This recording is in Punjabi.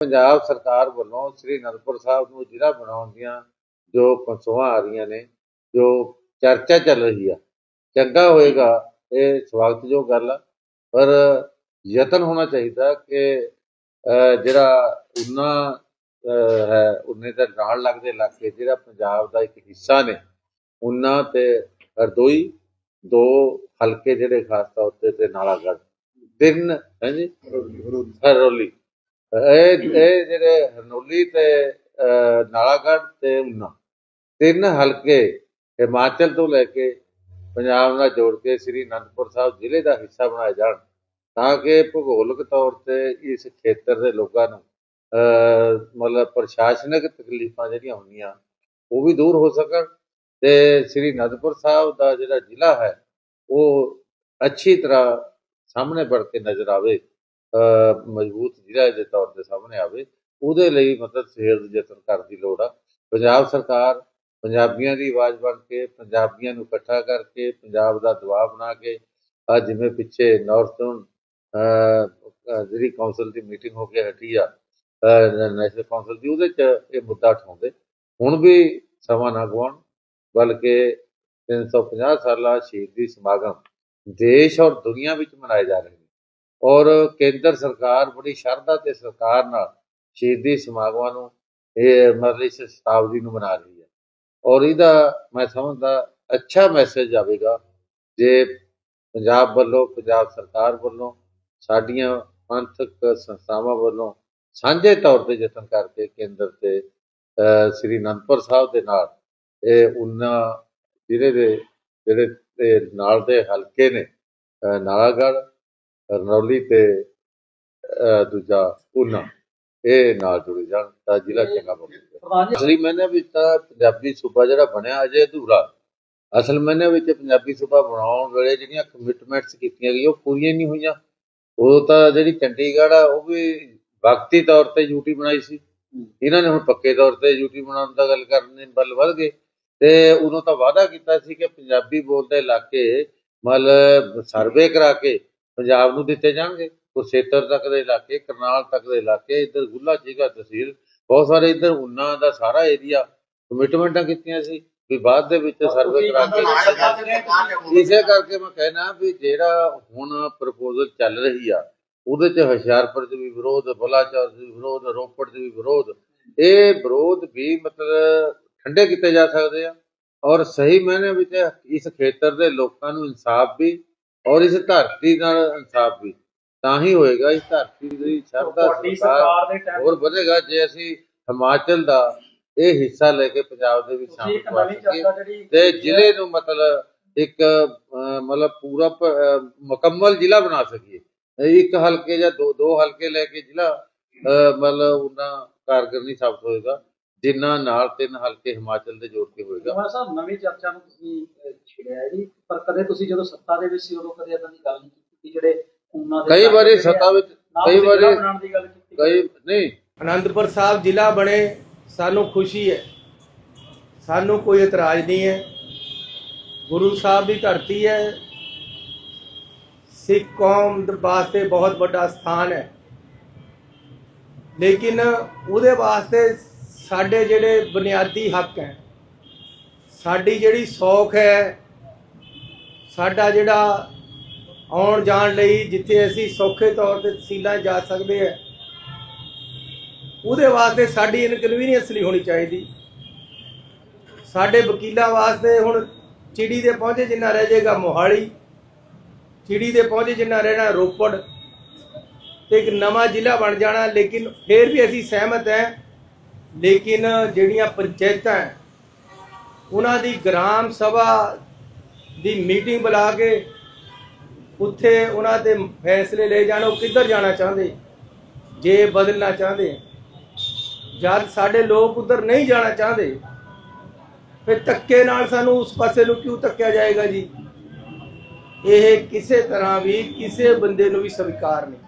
ਪੰਜਾਬ ਸਰਕਾਰ ਵੱਲੋਂ ਸ੍ਰੀ ਅਨੰਦਪੁਰ ਸਾਹਿਬ ਨੂੰ ਜ਼ਿਲ੍ਹਾ ਬਣਾਉਣ ਦੀਆਂ ਜੋ ਕਸੋਆਂ ਆ ਰਹੀਆਂ ਨੇ ਜੋ ਚਰਚਾ ਚੱਲ ਰਹੀ ਆ ਚੰਗਾ ਹੋਏਗਾ ਇਹ ਸਵਾਗਤਯੋਗ ਗੱਲ ਆ। ਪਰ ਯਤਨ ਹੋਣਾ ਚਾਹੀਦਾ ਕਿ ਜਿਹੜਾ ਉਨਾ ਹੈ ਉਨੇ ਦੇ ਨਾਲ ਲੱਗਦੇ ਇਲਾਕੇ ਜਿਹੜਾ ਪੰਜਾਬ ਦਾ ਇੱਕ ਹਿੱਸਾ ਨੇ ਉਨਾ ਤੇ ਹਰਦੋਈ ਦੋ ਹਲਕੇ ਜਿਹੜੇ ਖਾਸ ਤੌਰ ਤੇ ਤੇ ਨਾਲਾਗੜ੍ਹ ਤਿੰਨ ਹਾਂਜੀ ਹਰੋਲੀ। ਇਹ ਇਹ ਜਿਹੜੇ ਹਰਨੋਲੀ ਤੇ ਨਾਲਾਗੜ੍ਹ ਤੇ ਉਨਾ, ਤਿੰਨ ਹਲਕੇ ਹਿਮਾਚਲ ਤੋਂ ਲੈ ਕੇ ਪੰਜਾਬ ਨਾਲ ਜੋੜ ਕੇ ਸ੍ਰੀ ਅਨੰਦਪੁਰ ਸਾਹਿਬ ਜ਼ਿਲ੍ਹੇ ਦਾ ਹਿੱਸਾ ਬਣਾਏ ਜਾਣ, ਤਾਂ ਕਿ ਭੂਗੋਲਿਕ ਤੌਰ ਤੇ ਇਸ ਖੇਤਰ ਦੇ ਲੋਕਾਂ ਨੂੰ ਮਤਲਬ ਪ੍ਰਸ਼ਾਸਨਿਕ ਤਕਲੀਫਾਂ ਜਿਹੜੀਆਂ ਹੁੰਦੀਆਂ, ਉਹ ਵੀ ਦੂਰ ਹੋ ਸਕਣ। ਤੇ ਸ੍ਰੀ ਅਨੰਦਪੁਰ ਸਾਹਿਬ ਦਾ ਜਿਹੜਾ ਜ਼ਿਲ੍ਹਾ ਹੈ, ਉਹ ਅੱਛੀ ਤਰ੍ਹਾਂ ਸਾਹਮਣੇ ਵੜ ਕੇ ਨਜ਼ਰ ਆਵੇ। ਮਜ਼ਬੂਤ ਜ਼ਿਲ੍ਹਾ ਦੇ ਤੌਰ ਤੇ ਸਾਹਮਣੇ ਆਵੇ, ਉਹਦੇ ਲਈ ਮਤਲਬ ਸਿਹਤ ਯਤਨ ਕਰਨ ਦੀ ਲੋੜ ਆ। ਪੰਜਾਬ ਸਰਕਾਰ ਪੰਜਾਬੀਆਂ ਦੀ ਆਵਾਜ਼ ਬਣ ਕੇ, ਪੰਜਾਬੀਆਂ ਨੂੰ ਇਕੱਠਾ ਕਰਕੇ ਪੰਜਾਬ ਦਾ ਦਬਾਅ ਬਣਾ ਕੇ ਆ ਜਿਵੇਂ ਪਿੱਛੇ ਨਾਰਥਰਨ ਜਿਹੜੀ ਕੌਂਸਲ ਦੀ ਮੀਟਿੰਗ ਹੋ ਕੇ ਹਟੀ ਆ ਨੈਸ਼ਨਲ ਕੌਂਸਲ ਦੀ, ਉਹਦੇ ਚ ਇਹ ਮੁੱਦਾ ਉਠਾਉਂਦੇ। ਹੁਣ ਵੀ ਸਮਾਂ ਨਾ ਗਵਾਉਣ ਬਲਕਿ 350 ਸਾਲਾ ਸ਼ਹੀਦੀ ਸਮਾਗਮ ਦੇਸ਼ ਔਰ ਦੁਨੀਆ ਵਿੱਚ ਮਨਾਏ ਜਾ ਰਹੇ ਔਰ ਕੇਂਦਰ ਸਰਕਾਰ ਬੜੀ ਸ਼ਰਧਾ ਤੇ ਸਰਕਾਰ ਨਾਲ ਸ਼ਹੀਦੀ ਸਮਾਗਮਾਂ ਨੂੰ, ਇਹ ਮਤਲਬ ਇਸ ਸ਼ਤਾਬਦੀ ਨੂੰ ਮਨਾ ਰਹੀ ਹੈ। ਔਰ ਇਹਦਾ ਮੈਂ ਸਮਝਦਾ, ਅੱਛਾ ਮੈਸੇਜ ਆਵੇਗਾ ਜੇ ਪੰਜਾਬ ਵੱਲੋਂ, ਪੰਜਾਬ ਸਰਕਾਰ ਵੱਲੋਂ, ਸਾਡੀਆਂ ਪੰਥਕ ਸੰਸਥਾਵਾਂ ਵੱਲੋਂ ਸਾਂਝੇ ਤੌਰ ਤੇ ਯਤਨ ਕਰਕੇ ਕੇਂਦਰ ਤੇ ਸ੍ਰੀ ਅਨੰਦਪੁਰ ਸਾਹਿਬ ਦੇ ਨਾਲ, ਇਹ ਉਹਨਾਂ ਜ਼ਿਲ੍ਹੇ ਦੇ ਜਿਹੜੇ ਨਾਲ ਦੇ ਹਲਕੇ ਨੇ ਨਾਲਾਗੜ੍ਹ ਰਨੌਲੀ ਤੇ ਦੂਜਾ ਉਨਾ ਇਹ ਨਾਲ ਜੁੜੇ ਜਾਣ ਤਾਂ ਜ਼ਿਲ੍ਹਾ ਚੰਗਾ ਜੀ ਅਸਲੀ ਮੈਨੇ ਵਿੱਚ ਤਾਂ ਪੰਜਾਬੀ ਸੂਬਾ ਜਿਹੜਾ ਬਣਿਆ ਅਜੇ ਅਧੂਰਾ। ਅਸਲ ਮੈਨੇ ਵਿੱਚ ਪੰਜਾਬੀ ਸੂਬਾ ਬਣਾਉਣ ਵੇਲੇ ਜਿਹੜੀਆਂ ਕਮਿਟਮੈਂਟਸ ਕੀਤੀਆਂ ਗਈਆਂ ਉਹ ਪੂਰੀਆਂ ਨਹੀਂ ਹੋਈਆਂ। ਉਹ ਤਾਂ ਜਿਹੜੀ ਚੰਡੀਗੜ੍ਹ ਆ ਉਹ ਵੀ ਵਕਤੀ ਤੌਰ ਤੇ ਯੂਟੀ ਬਣਾਈ ਸੀ। ਇਹਨਾਂ ਨੇ ਹੁਣ ਪੱਕੇ ਤੌਰ ਤੇ ਯੂਟੀ ਬਣਾਉਣ ਦਾ ਗੱਲ ਕਰਨ ਦੇ ਵੱਲ ਵੱਧ ਗਏ। ਤੇ ਉਦੋਂ ਤਾਂ ਵਾਅਦਾ ਕੀਤਾ ਸੀ ਕਿ ਪੰਜਾਬੀ ਬੋਲਦੇ ਇਲਾਕੇ ਮਤਲਬ ਸਰਵੇ ਕਰਾ ਕੇ ਪੰਜਾਬ ਨੂੰ ਦਿੱਤੇ ਜਾਣਗੇ ਕੁਰਸ਼ੇਤਰ ਤੱਕ ਦੇ ਇਲਾਕੇ ਕਰਨਾਲ ਤੱਕ ਦੇ ਇਲਾਕੇ ਇੱਧਰ ਗੁੱਲਾ ਜੀਗਾ ਤਹਿਸੀਲ ਬਹੁਤ ਸਾਰੇ ਇੱਧਰ ਉਨਾ ਦਾ ਸਾਰਾ ਏਰੀਆ ਕਮਿਟਮੈਂਟਾਂ ਕੀਤੀਆਂ ਸੀ ਵੀ ਬਾਅਦ ਦੇ ਵਿੱਚ ਸਰਵੇ ਕਰਾ ਕੇ। ਇਸੇ ਕਰਕੇ ਮੈਂ ਕਹਿਣਾ ਵੀ ਜਿਹੜਾ ਹੁਣ ਪ੍ਰਪੋਜ਼ਲ ਚੱਲ ਰਹੀ ਆ ਉਹਦੇ ਚ ਹੁਸ਼ਿਆਰਪੁਰ ਚ ਵੀ ਵਿਰੋਧ ਬਲਾਚੌਰ ਚ ਵੀ ਵਿਰੋਧ ਰੋਪੜ ਚ ਵੀ ਵਿਰੋਧ ਇਹ ਵਿਰੋਧ ਵੀ ਮਤਲਬ ਠੰਡੇ ਕੀਤੇ ਜਾ ਸਕਦੇ ਆ ਔਰ ਸਹੀ ਮਾਇਨੇ ਵਿੱਚ ਇਸ ਖੇਤਰ ਦੇ ਲੋਕਾਂ ਨੂੰ ਇਨਸਾਫ ਵੀ ਔਰ ਇਸ ਧਰਤੀ ਨਾਲ ਇਨਸਾਫ ਵੀ ਤਾਂ ਹੀ ਹੋਏਗਾ ਇਸ ਧਰਤੀ ਦੀ ਸ਼ਰਧਾ ਤੁਹਾਡੀ ਸਰਕਾਰ ਦੇ ਟਾਈਮ ਹੋਰ ਵਧੇਗਾ ਜੇ ਅਸੀਂ ਹਿਮਾਚਲ ਦਾ ਇਹ ਹਿੱਸਾ ਲੈ ਕੇ ਪੰਜਾਬ ਦੇ ਵਿੱਚ ਸ਼ਾਮਿਲ ਕਰਵਾ ਸਕੀਏ ਤੇ ਜ਼ਿਲ੍ਹੇ ਨੂੰ ਮਤਲਬ ਇੱਕ ਅਹ, ਮਤਲਬ ਪੂਰਾ ਪ- ਅਹ, ਮੁਕੰਮਲ ਜ਼ਿਲ੍ਹਾ ਬਣਾ ਸਕੀਏ। ਇੱਕ ਹਲਕੇ ਜਾਂ ਦੋ ਦੋ ਹਲਕੇ ਲੈ ਕੇ ਜ਼ਿਲ੍ਹਾ ਅਹ, ਮਤਲਬ ਉਹਨਾਂ ਕਾਰਗਰ ਨਹੀਂ ਸਾਬਤ ਹੋਏਗਾ। ਜਿੰਨਾ ਨਾਲ ਤਿੰਨ ਹਲਕੇ ਹਿਮਾਚਲ ਦੇ ਜੋੜ ਕੇ ਹੋਏਗਾ। ਜਵਾਹਰ ਸਾਹਿਬ ਨਵੀਂ ਚਰਚਾ ਨੂੰ ਤੁਸੀਂ ਛੇੜਿਆ ਜੀ। ਪਰ ਕਦੇ ਤੁਸੀਂ ਜਦੋਂ ਸੱਤਾ ਦੇ ਵਿੱਚ ਸੀ ਉਦੋਂ ਕਦੇ ਇਦਾਂ ਦੀ ਗੱਲ ਨਹੀਂ ਕੀਤੀ ਕਿ ਜਿਹੜੇ ਉਹਨਾਂ ਦੇ ਕਈ ਵਾਰੀ ਸੱਤਾ ਵਿੱਚ ਕਈ ਵਾਰੀ ਬਣਾਉਣ ਦੀ ਗੱਲ ਕੀਤੀ ਕਈ ਨਹੀਂ। ਅਨੰਦਪੁਰ ਸਾਹਿਬ ਜ਼ਿਲ੍ਹਾ ਬਣੇ ਸਾਨੂੰ ਖੁਸ਼ੀ ਹੈ। ਸਾਨੂੰ ਕੋਈ ਇਤਰਾਜ਼ ਨਹੀਂ ਹੈ। ਗੁਰੂ ਸਾਹਿਬ ਦੀ ਧਰਤੀ ਹੈ। ਸਿੱਖ ਕੌਮ ਦੇ ਵਾਸਤੇ ਬਹੁਤ ਵੱਡਾ ਸਥਾਨ ਹੈ। ਲੇਕਿਨ ਉਹਦੇ ਵਾਸਤੇ ਸਾਡੇ ਜਿਹੜੇ ਬੁਨਿਆਦੀ ਹੱਕ ਹੈ, ਸਾਡੀ ਜਿਹੜੀ ਸੌਖ ਹੈ, ਸਾਡਾ ਜਿਹੜਾ ਆਉਣ ਜਾਣ ਲਈ ਜਿੱਥੇ ਅਸੀਂ ਸੌਖੇ ਤੌਰ ਤੇ ਤਹਿਸੀਲਾਂ ਜਾ ਸਕਦੇ ਹਾਂ, ਉਹਦੇ ਵਾਸਤੇ ਸਾਡੀ ਇਨਕਨਵੀਨੀਅੰਸ ਨਹੀਂ ਹੋਣੀ ਚਾਹੀਦੀ। ਸਾਡੇ ਵਕੀਲਾਂ ਵਾਸਤੇ ਹੁਣ ਚਿੜੀ ਦੇ ਪਹੁੰਚੇ ਜਿੰਨਾ ਰਹਿ ਜਾਏਗਾ ਮੋਹਾਲੀ, ਚਿੜੀ ਦੇ ਪਹੁੰਚੇ ਜਿੰਨਾ ਰਹਿਣਾ ਰੋਪੜ, ਤੇ ਇੱਕ ਨਵਾਂ ਜ਼ਿਲ੍ਹਾ ਬਣ ਜਾਣਾ, ਲੇਕਿਨ ਫਿਰ ਵੀ ਅਸੀਂ ਸਹਿਮਤ ਹੈ ਲੇਕਿਨ ਜਿਹੜੀਆਂ ਪੰਚਾਇਤਾਂ ਉਹਨਾਂ ਦੀ ਗ੍ਰਾਮ ਸਭਾ ਦੀ ਮੀਟਿੰਗ ਬੁਲਾ ਕੇ ਉੱਥੇ ਉਹਨਾਂ ਦੇ ਫੈਸਲੇ ਲੈ ਜਾਣ, ਉਹ ਕਿੱਧਰ ਜਾਣਾ ਚਾਹੁੰਦੇ? ਜੇ ਬਦਲਣਾ ਚਾਹੁੰਦੇ? ਜਦ ਸਾਡੇ ਲੋਕ ਉਧਰ ਨਹੀਂ ਜਾਣਾ ਚਾਹੁੰਦੇ, ਫਿਰ ਧੱਕੇ ਨਾਲ ਸਾਨੂੰ ਉਸ ਪਾਸੇ ਨੂੰ ਕਿਉਂ ਧੱਕਿਆ ਜਾਏਗਾ ਜੀ? ਇਹ ਕਿਸੇ ਤਰ੍ਹਾਂ ਵੀ ਕਿਸੇ ਬੰਦੇ ਨੂੰ ਵੀ ਸਵੀਕਾਰ ਨਹੀਂ।